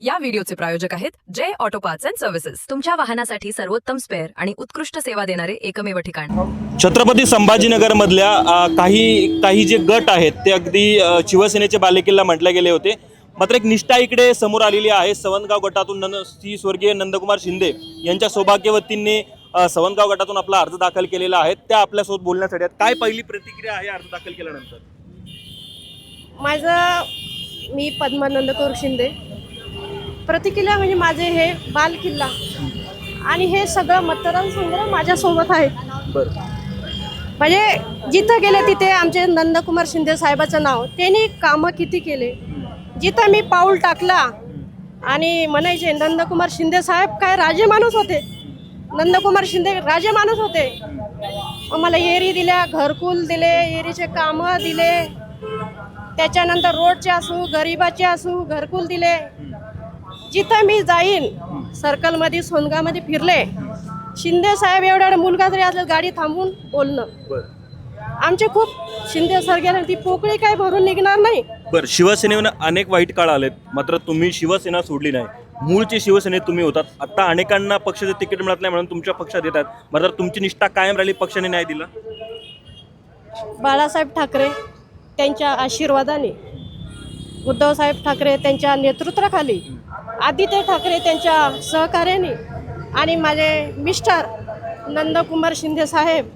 या व्हिडिओचे प्रायोजक आहेत Jay auto parts and services. तुमच्या वाहनासाठी सर्वोत्तम स्पेअर आणि उत्कृष्ट सेवा देणारे एकमेव ठिकाण. छत्रपती संभाजीनगरमधल्या अ, काही काही जे गट आहेत ते अगदी अ, शिवसेनेचे बालेकिल्ला म्हटले गेले होते. मात्र एक निष्ठा इकडे समोर आलेली आहे सवंतगाव गटातून नंद श्री स्वर्गीय नंदकुमार शिंदे यांच्या सौभाग्यवतींनी अ, सवंतगाव गटातून आपला अर्ज दाखल केलेला आहे. त्या आपल्यासोबत बोलण्यासाठी आहेत. काय पहिली प्रतिक्रिया आहे अर्ज दाखल केल्यानंतर? माझं मी पद्मानंद कौर शिंदे. प्रतिक्रिया म्हणजे माझे हे बाल किल्ला. आणि हे सगळं मतदान संग्रह माझ्यासोबत आहे बरं. म्हणजे जिथं गेले तिथे आमचे नंदकुमार शिंदे साहेबाचं नाव. त्यांनी कामं किती केले? जिथं मी पाऊल टाकला आणि म्हणायचे नंदकुमार शिंदे साहेब काय राजे माणूस होते? नंदकुमार शिंदे राजे माणूस होते? मला एरी दिल्या घरकुल दिले एरीचे कामं दिले. त्याच्यानंतर रोडचे असू गरिबाचे असू घरकुल दिले. जिथं मी जाईन सर्कलमध्ये सोनगामध्ये फिरले शिंदे साहेब एवढा मुलगा जरी असला गाडी थांबून बोलणं. आमचे खूप शिंदे सर गेले ती पोकळी काय भरून निघणार नाही. बरं शिवसेनेनं अनेक वाईट काळ आलेत मात्र तुम्ही शिवसेना सोडली नाही. मूळचे शिवसेनेत तुम्ही होतात. आता अनेकांना पक्षाचं तिकीट मिळत नाही म्हणून तुमच्या पक्षात येतात. मात्र तुमची निष्ठा कायम राहिली पक्षाने न्याय दिला? बाळासाहेब ठाकरे त्यांच्या आशीर्वादाने उद्धवसाहेब ठाकरे त्यांच्या नेतृत्वाखाली आदित्य ठाकरे त्यांच्या सहकार्याने आणि माझे मिस्टर नंदकुमार शिंदे साहेब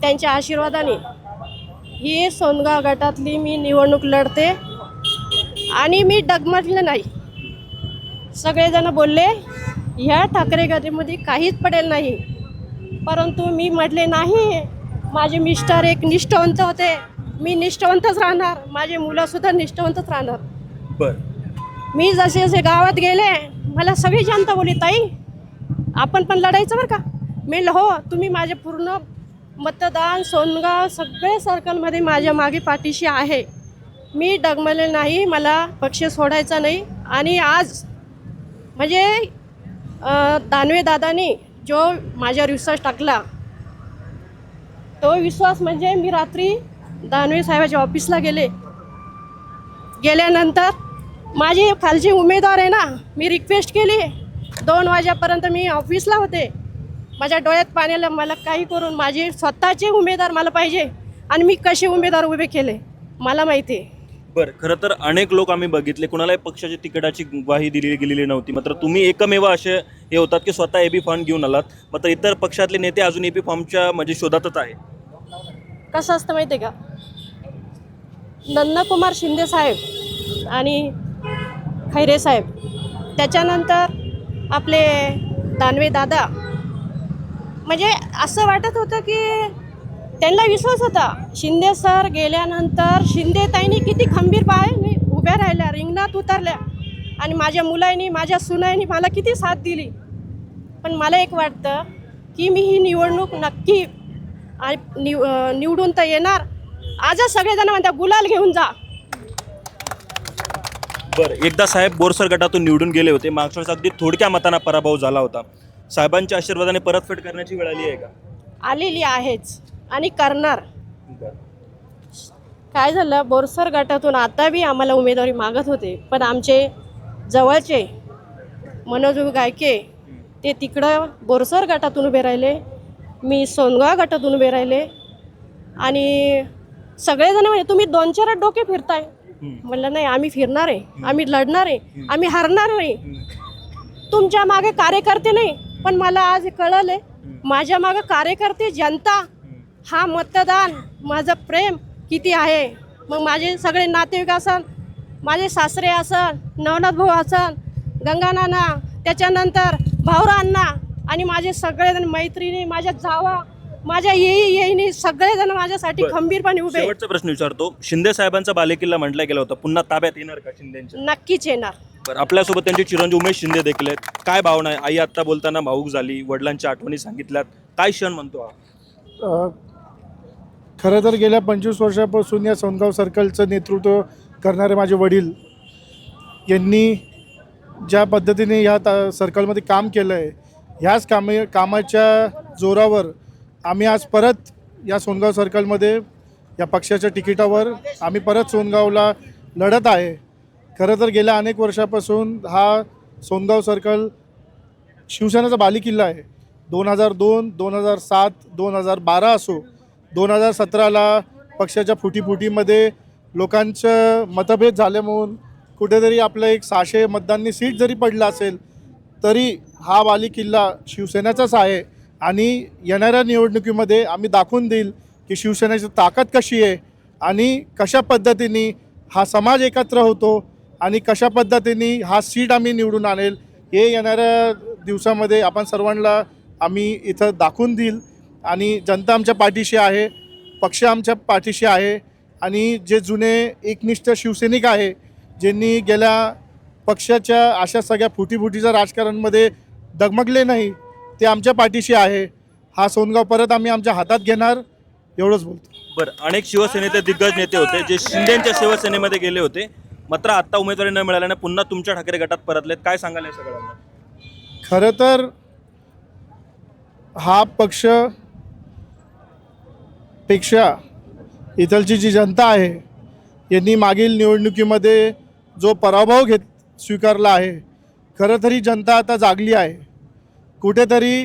त्यांच्या आशीर्वादाने ही सोनगाव गटातली मी निवडणूक लढते. आणि मी डगमटले नाही. सगळेजण बोलले ह्या ठाकरे गटामध्ये काहीच पडेल नाही. परंतु मी म्हटले नाही माझे मिस्टर एक निष्ठवंत होते. मी निष्ठवंतच राहणार. माझे मुलंसुद्धा निष्ठवंतच राहणार. बरं. मी जसे जसे गावात गेले मला सगळी जनता बोली ताई आपण पण लढायचं बरं का? मी हो तुम्ही माझे पूर्ण मतदान सोनगाव सगळे सर्कलमध्ये माझ्या मागे पाठीशी आहे. मी डगमले नाही मला पक्ष सोडायचा नाही. आणि आज म्हणजे दानवे दादानी जो माझ्यावर विश्वास टाकला तो विश्वास म्हणजे मी रात्री दानवे साहेबाच्या ऑफिसला गेले. गेल्यानंतर माझी खालची उमेदवार आहे ना मी रिक्वेस्ट केली. दोन वाजेपर्यंत मी ऑफिसला होते. माझ्या डोळ्यात पाण्याला मला काही करून माझे स्वतःचे उमेदवार मला पाहिजे आणि मी कसे उमेदवार उभे केले मला माहिती आहे. बरं खरं तर अनेक लोक आम्ही बघितले कुणालाही पक्षाची तिकिटाची ग्वाही दिली गेलेली नव्हती. मात्र तुम्ही एकमेव असे हे होतात की स्वतः एबी फॉर्म घेऊन आलात. मात्र इतर पक्षातले नेते अजून एबी फॉर्मच्या म्हणजे शोधातच आहे कसं असतं माहिती आहे का? नंदकुमार शिंदे साहेब आणि खैरे साहेब. त्याच्यानंतर आपले दानवे दादा. म्हणजे असं वाटत होतं की त्यांना विश्वास होता. शिंदे सर गेल्यानंतर शिंदे ताईंनी किती खंबीर पाय उभ्या राहिल्या रिंगणात उतरल्या. आणि माझ्या मुलांनी माझ्या सुनाईनी मला किती साथ दिली. पण मला एक वाटतं की मी ही निवडणूक नक्की आणि निव निवडून तर येणार. आजच सगळेजण म्हणतात गुलाल घेऊन जा. बरं एकदा साहेब बोरसर गटातून निवडून गेले होते. मागच्या वेळेस अगदी थोडक्या मतांना पराभव झाला होता. साहेबांच्या आशीर्वादाने परतफेड करण्याची वेळ आली आहे का? आलेली आहेच. आणि करणार. काय झालं? बोरसर गटातून आता बी आम्हाला उमेदवारी मागत होते. पण आमचे जवळचे मनोज गायके ते तिकडं बोरसर गटातून उभे राहिले. मी सोनगाव गटातून उभे राहिले. आणि सगळेजण म्हणे तुम्ही दोन चार डोके फिरताय. म्हणलं नाही आम्ही फिरणार आहे आम्ही लढणार आहे आम्ही हरणार नाही. तुमच्या मागे कार्यकर्ते नाही पण मला आज कळलं माझ्या मागे कार्यकर्ते जनता हा मतदान माझं प्रेम किती आहे? मग माझे सगळे नातेवाईक असन माझे सासरे असन नवनाथ भाऊ असन गंगानाना त्याच्यानंतर भाऊरांना आणि माझे सगळेजण मैत्रिणी माझ्या जावा माझ्या येई येईनी सगळेजण माझ्यासाठी बरं. खंबीरपणे उभे शेवटचा प्रश्न विचारतो. शिंदे साहेबांचा बालेकिल्ला म्हटला गेला होता. पुन्हा ताब्यात येणार का शिंदेच्या? नक्कीच येणार. बरं आपल्यासोबत त्यांचे चिरंजीव उमेश शिंदे देखील आहेत. काय भावना आहे? आई आत्ता बोलताना भाऊक झाली. वडिलांच्या आठवणी सांगितल्यात. काय क्षण म्हणतो हा? अ, खरं तर गेल्या पंचवीस वर्षापासून या सोनगाव सर्कलचं नेतृत्व करणारे माझे वडील यांनी ज्या पद्धतीने ह्या ता सर्कलमध्ये काम केलं आहे ह्याच कामे कामाच्या जोरावर आम्ही आज परत या सोनगाव सर्कलमध्ये या पक्षाच्या तिकिटावर आम्ही परत सोनगावला लढत आहे. खरं तर गेल्या अनेक वर्षापासून हा सोनगाव सर्कल शिवसेनेचा बालेकिल्ला आहे. दोन हजार दोन दोन हजार सात दोन हजार बारा असो दोन हजार सतराला पक्षाच्या फुटीफुटीमध्ये लोकांचं मतभेद झाले म्हणून कुठेतरी आपलं एक सहाशे मतदाननी सीट जरी पडलं असेल तरी हा बालेकिल्ला शिवसेनेचाच आहे. आणि येणाऱ्या निवडणुकीमध्ये आम्ही दाखवून देईल की शिवसेनेची ताकद कशी आहे आणि कशा पद्धतीने हा समाज एकत्र होतो आणि कशा पद्धतीने हा सीट आम्ही निवडून आणेल हे येणाऱ्या दिवसामध्ये आपण सर्वांना आम्ही इथं दाखवून देईल. आणि जनता आमच्या पाठीशी आहे पक्ष आमच्या पाठीशी आहे आणि जे जुने एकनिष्ठ शिवसैनिक आहे ज्यांनी गेल्या पक्षाच्या अशा सगळ्या फुटीफुटीच्या राजकारणमध्ये दगमगले नाही ते आमच्या पाठीशी आहे. हा सोनगाव परत आम्ही आमच्या हातात घेणार. एवढंच बोलतो. बरं अनेक शिवसेनेचे दिग्गज नेते होते जे शिंदेच्या शिवसेनेमध्ये गेले होते. मात्र आता उमेदवारी न मिळाल्याने पुन्हा तुमच्या ठाकरे गटात परतलेत. काय सांगाल या सगळ्यांना? खरं तर हा पक्षपेक्षा इथलची जी जनता आहे यांनी मागील निवडणुकीमध्ये जो पराभव घेत स्वीकारला आहे खरं तरी जनता आता जागली आहे. कुठेतरी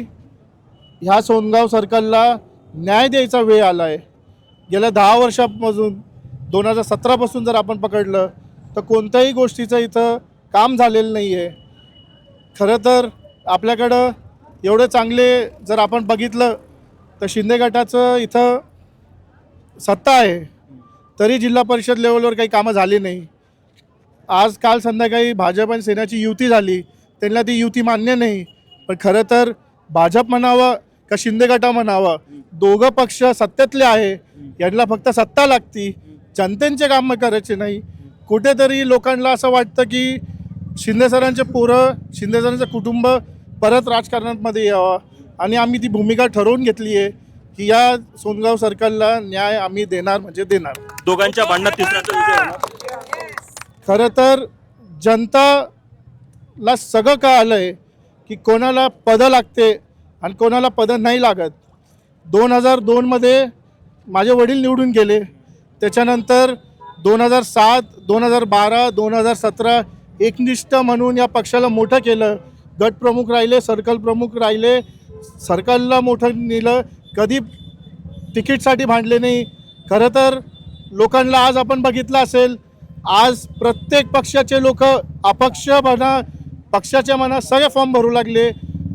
ह्या सोनगाव सर्कलला न्याय द्यायचा वेळ आला आहे गेल्या दहा वर्षापासून दोन हजार सतरापासून जर आपण पकडलं तर कोणत्याही गोष्टीचं इथं काम झालेलं नाही आहे खरं तर आपल्याकडं एवढे चांगले जर आपण बघितलं तर शिंदे गटाचं इथं सत्ता आहे. तरी जिल्हा परिषद लेवलवर काही कामं झाली नाही. आज काल संध्याकाळी भाजप आणि सेनेची युती झाली. त्यांना ती युती मान्य नाही. पण खरं तर भाजप म्हणावं का शिंदे गटा म्हणावं दोघं पक्ष सत्तेतले आहे यांना फक्त सत्ता लागती जनतेचे कामं करायचे नाही. कुठेतरी लोकांना असं वाटतं की शिंदे सरांचे पोरं शिंदे सरांचं कुटुंब परत राजकारणामध्ये यावं. आणि आम्ही ती भूमिका ठरवून घेतली आहे की या सोनगाव सर्कलला न्याय आम्ही देणार म्हणजे देणार. दोघांच्या भांडणात तिसऱ्याचा खरं तर जनताला सगळं का आलं आहे की कोणाला पदं लागते आणि कोणाला पदं नाही लागत. दोन हजार दोनमध्ये माझे वडील निवडून गेले. त्याच्यानंतर दोन हजार सात दोन हजार बारा दोन हजार सतरा एकनिष्ठ म्हणून या पक्षाला मोठं केलं. गटप्रमुख राहिले सर्कल प्रमुख राहिले. सर्कलला मोठं नेलं. कधी तिकीटसाठी भांडले नाही. खरं तर लोकांना आज आपण बघितलं असेल आज प्रत्येक पक्षाचे लोक अपक्ष म्हणा पक्षाच्या मनात सगळे फॉर्म भरू लागले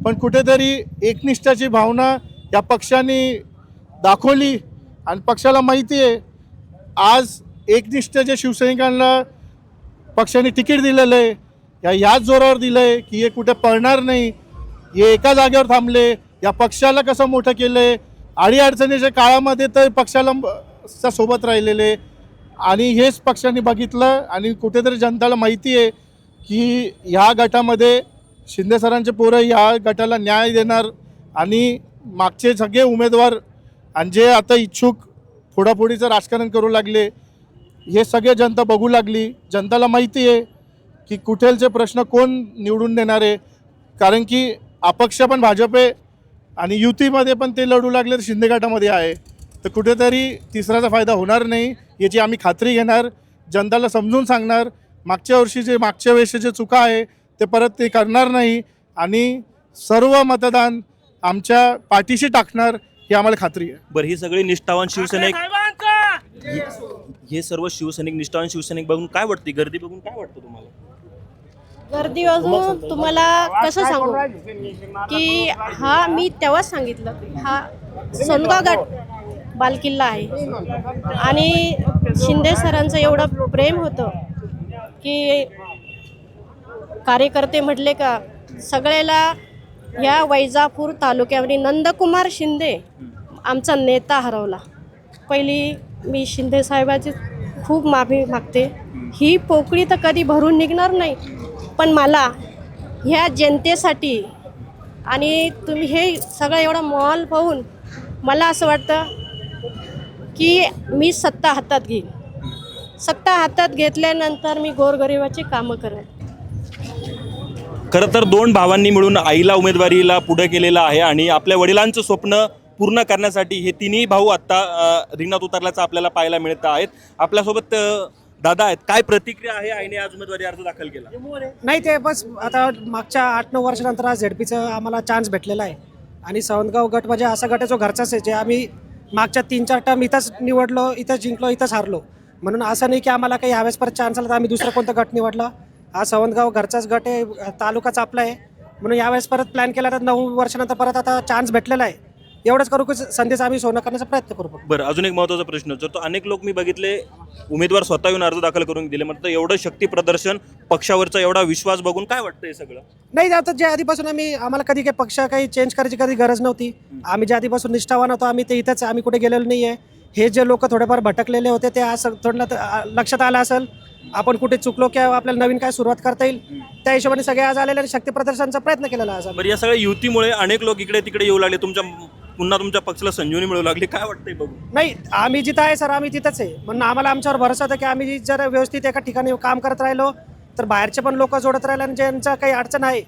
पण कुठेतरी एकनिष्ठाची भावना या पक्षाने दाखवली. आणि पक्षाला माहिती आहे आज एकनिष्ठ जे शिवसैनिकांना पक्षाने तिकीट दिलेलं आहे या याच जोरावर दिलं आहे की हे कुठे पळणार नाही हे एका जागेवर थांबले या पक्षाला कसं मोठं केलं आहे अडीअडचणीच्या काळामध्ये तर पक्षाला च्या सोबत राहिलेले. आणि हेच पक्षाने बघितलं आणि कुठेतरी जनताला माहिती आहे की ह्या गटामध्ये शिंदे सरांचे पोरं ह्या गटाला न्याय देणार आणि मागचे सगळे उमेदवार आणि जे आता इच्छुक फोडाफोडीचं राजकारण करू लागले हे सगळे जनता बघू लागली. जनताला माहिती आहे की कुठेलचे प्रश्न कोण निवडून देणार आहे. कारण की अपक्ष पण भाजप आहे आणि युतीमध्ये पण ते लढू लागले तर शिंदे गटामध्ये आहे. तर कुठेतरी तिसऱ्याचा फायदा होणार नाही याची आम्ही खात्री घेणार. जनताला समजून सांगणार. मागच्या वर्षी जे मागच्या वेळेस जे चुका आहे ते परत ते करणार नाही आणि सर्व मतदान आमच्या पाठीशी टाकणार ही आम्हाला खात्री आहे. बरं ही सगळी निष्ठावान शिवसैनिक हे- सर्व शिवसैनिक निष्ठावान शिवसैनिक बघून काय वाटते? गर्दी बघून काय वाटतं तुम्हाला? गर्दी वाजून तुम्हाला कसं सांगू? की हा मी तेव्हाच सांगितलं हा सोनगाव गट बालकिल्ला आहे. आणि शिंदे सरांचं एवढं प्रेम होतं की कार्यकर्ते म्हटले का सगळ्याला या वैजापूर तालुक्यामध्ये नंदकुमार शिंदे आमचा नेता हरवला. पहिली मी शिंदे साहेबाची खूप माफी मागते. ही पोकळी तर कधी भरून निघणार नाही पण मला ह्या जनतेसाठी आणि तुम्ही हे सगळं एवढं मॉल पाहून मला असं वाटतं की मी सत्ता हातात घेईन. सत्ता हातात घेतल्यानंतर मी गोरगरिबाची कामं करेन. खरं तर दोन भावांनी मिळून आईला उमेदवारीला पुढे केलेलं आहे आणि आपल्या वडिलांचं स्वप्न पूर्ण करण्यासाठी हे तिन्ही भाऊ आत्ता अ, रिंगणात उतरल्याचं आपल्याला पाहायला मिळत आहेत. आपल्यासोबत अ, दादा आहेत. काय प्रतिक्रिया आहे आईने आज उमेदवारी अर्ज दाखल केला? नाही ते बस आता मागच्या आठ नऊ वर्षानंतर आज झेडपीचं आम्हाला चान्स भेटलेला आहे. आणि सावंतगाव गट म्हणजे असा गट आहे जो घरचाच आहे जे आम्ही मागच्या तीन चार टर्म इथंच निवडलो इथंच जिंकलो इथंच हारलो. म्हणून असं नाही की आम्हाला काही यावेळेस परत चान्स आला तर आम्ही दुसरा कोणता गट निवडला. हा सावंतगाव घरचाच गट आहे तालुकाच आपला आहे. म्हणून यावेळेस परत प्लॅन केला तर नऊ वर्षानंतर परत आता चान्स भेटलेला आहे. एवढंच करू की संदेश आम्ही सोनं करण्याचा प्रयत्न करू. बरं अजून एक महत्त्वाचा प्रश्न. जर तो अनेक लोक मी बघितले उमेदवार स्वतः येऊन अर्ज दाखल करून दिले म्हटलं एवढं शक्ती प्रदर्शन पक्षावरचा एवढा विश्वास बघून काय वाटतं हे सगळं? नाही आता जे आधीपासून आम्ही आम्हाला कधी काही पक्ष काही चेंज करायची कधी गरज नव्हती. आम्ही जे आधीपासून निष्ठावान होतो आम्ही ते इथंच आम्ही कुठे गेलेलो नाही आहे हे जे लोक थोडेफार भटकलेले होते ते आज थोडं लक्षात आलं असेल. आपण कुठे चुकलो किंवा आपल्याला नवीन काय सुरुवात करता येईल त्या हिशोबाने सगळे आज आलेले आणि शक्ती प्रदर्शनाचा प्रयत्न केलेला आम्ही. बरं या सगळ्या युतीमुळे अनेक लोक इकडे तिकडे येऊ लागले. तुमच्या पुन्हा तुमच्या पक्षाला संजीवनी मिळू लागली. काय वाटतंय बघू? नाही आम्ही जिथं आहे सर आम्ही तिथंच आहे. म्हणून आम्हाला आमच्यावर भरोसा होता की आम्ही जर व्यवस्थित एका ठिकाणी काम करत राहिलो तर बाहेरचे पण लोक जोडत राहिले आणि ज्यांचं काही अडचण आहे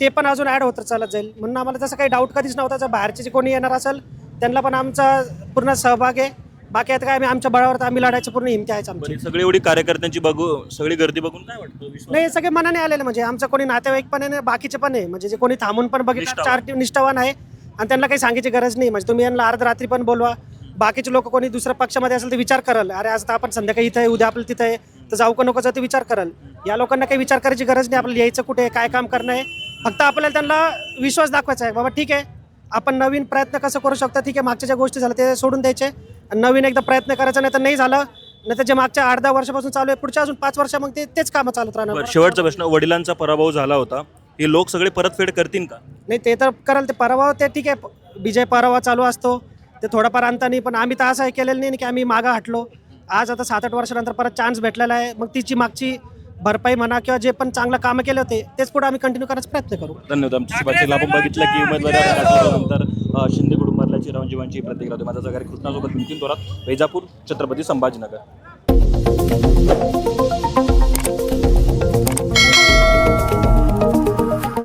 ते पण अजून ॲड होत चालत जाईल. म्हणून आम्हाला तसं काही डाऊट कधीच नव्हता. जर बाहेरचे जे कोणी येणार असेल त्यांना पण आमचा पूर्ण सहभाग आहे. बाकी आता काय आम्ही आमच्या बळावर तर आम्ही लढायची पूर्ण हिमती आहेच आमची. बरं सगळी एवढी कार्यकर्त्यांची बघू सगळी गर्दी बघून काय वाटतं? विश्वास? नाही हे सगळे मनाने आलेले म्हणजे आमचं कोणी नातेवाईक पण आहे आणि बाकीचे पण आहे. म्हणजे जे कोणी थांबून पण बघितलं निष्ठावान. चार टीम निष्ठावान आहे. आणि त्यांना काही सांगायची गरज नाही. म्हणजे तुम्ही यांना अर्ध रात्री पण बोलवा. बाकीचे लोक कोणी दुसऱ्या पक्षामध्ये असेल तर विचार कराल. अरे आज तर आपण संध्याकाळी इथं आहे उद्या आपलं तिथं आहे. तर जाऊ का नको जाऊ ते विचार कराल. या लोकांना काही विचार करायची गरज नाही. आपल्याला यायचं कुठे आहे, काय काम करणं आहे. फक्त आपल्याला त्यांना विश्वास दाखवायचा आहे. बाबा ठीक आहे. आपण नवीन प्रयत्न कसं करू शकतो? ठीक आहे मागच्या ज्या गोष्टी झाल्या ते सोडून द्यायचे. नवीन एकदा प्रयत्न करायचा नाही तर नाही झालं. नाही तर जे मागच्या आठ दहा वर्षापासून चालू आहे पुढच्या अजून पाच वर्ष मग ते तेच कामं चालत राहणार. बरं शेवटचा प्रश्न वडिलांचा पराभव झाला होता. हे लोक सगळे परतफेड करतील का? नाही ते तर कराल ते पराभव ते ठीक आहे. विजय पराभव चालू असतो. ते थोडाफार अंतानी पण आम्ही तर असं हे केलेलं नाही की आम्ही मागं हटलो. आज आता सात आठ वर्षानंतर परत चान्स भेटलेला आहे. मग तिची मागची भरपाई म्हणा किंवा जे पण चांगलं कामं केले होते तेच पुढे आम्ही कंटिन्यू करण्याचा प्रयत्न करू. धन्यवाद. आमच्या सुभाषला आपण बघितलं की उमेदवारी अ, शिंदे कुटुंबातल्या चिरंजीवांची प्रतिक्रिया माझा जगारी कृष्णासोबत नितीन थोरात वैजापूर छत्रपती संभाजीनगर.